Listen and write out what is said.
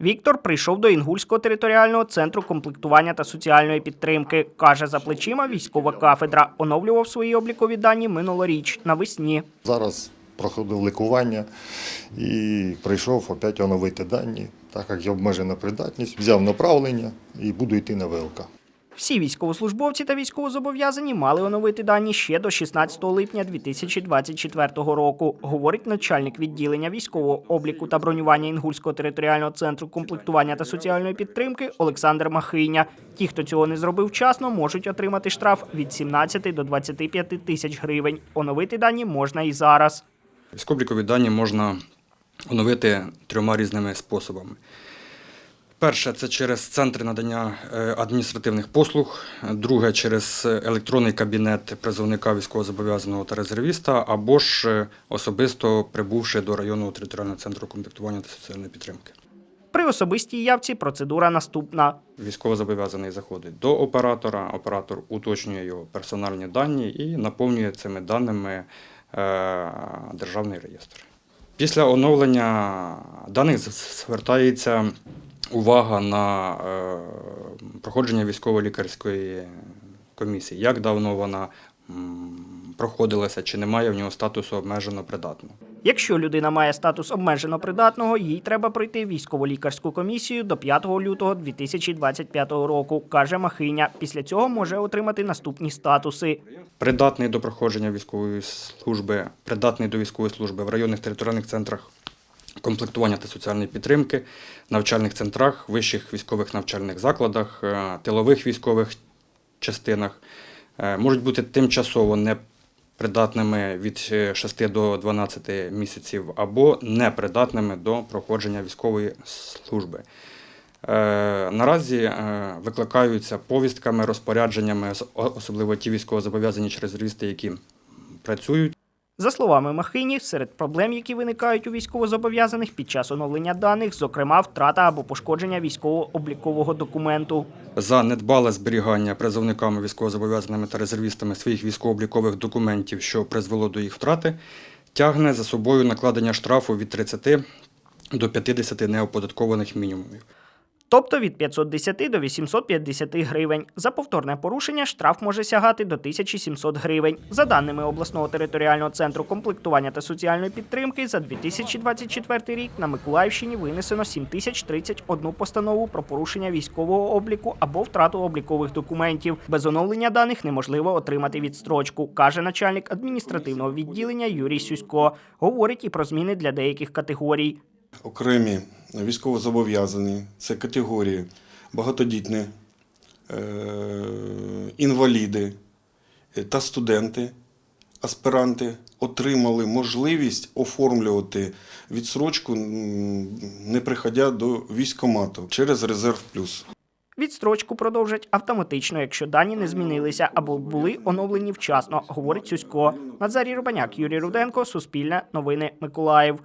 Віктор прийшов до Інгульського територіального центру комплектування та соціальної підтримки. Каже, за плечима військова кафедра. Оновлював свої облікові дані минулоріч навесні. Зараз проходив лікування і прийшов опять оновити дані, так як я обмежена придатність, взяв направлення і буду йти на ВЛК. Всі військовослужбовці та військовозобов'язані мали оновити дані ще до 16 липня 2024 року, говорить начальник відділення військового обліку та бронювання Інгульського територіального центру комплектування та соціальної підтримки Олександр Махиня. Ті, хто цього не зробив вчасно, можуть отримати штраф від 17 до 25 тисяч гривень. Оновити дані можна і зараз. Військово-облікові дані можна оновити трьома різними способами. Перше це через центри надання е, адміністративних послуг, друге через електронний кабінет призовника військовозобов'язаного та резервіста, або ж е, особисто прибувши до районного територіального центру комплектування та соціальної підтримки. При особистій явці процедура наступна. Військовозобов'язаний заходить до оператора, оператор уточнює його персональні дані і наповнює цими даними е, державний реєстр. Після оновлення даних звертається увага на е, проходження військово-лікарської комісії, як давно вона проходилася, чи немає в нього статусу обмежено придатного. Якщо людина має статус обмежено придатного, їй треба пройти військово-лікарську комісію до 5 лютого 2025 року, каже Махиня. Після цього може отримати наступні статуси. Придатний до проходження військової служби, придатний до військової служби в районних територіальних центрах комплектування та соціальної підтримки, навчальних центрах, вищих військових навчальних закладах, е, тилових військових частинах, Е, можуть бути тимчасово непридатними від 6 до 12 місяців або непридатними до проходження військової служби. Е, Наразі е, викликаються повістками, розпорядженнями, особливо ті військовозобов'язані чи резервісти, які працюють. За словами Махині, серед проблем, які виникають у військовозобов'язаних під час оновлення даних, зокрема втрата або пошкодження військово-облікового документу. За недбале зберігання призовниками військовозобов'язаними та резервістами своїх військово-облікових документів, що призвело до їх втрати, тягне за собою накладення штрафу від 30 до 50 неоподаткованих мінімумів. Тобто від 510 до 850 гривень. За повторне порушення штраф може сягати до 1700 гривень. За даними обласного територіального центру комплектування та соціальної підтримки, за 2024 рік на Миколаївщині винесено 7031 постанову про порушення військового обліку або втрату облікових документів. Без оновлення даних неможливо отримати відстрочку, каже начальник адміністративного відділення Юрій Сюсько. Говорить і про зміни для деяких категорій. окремі військовозобов'язані, це категорії багатодітні, е, інваліди е, та студенти, аспіранти отримали можливість оформлювати відсрочку, не приходя до військкомату через резерв плюс. Відстрочку продовжать автоматично, якщо дані не змінилися або були оновлені вчасно, говорить Сюсько. Назарій Рубаняк, Юрій Руденко, Суспільне, Новини Миколаїв.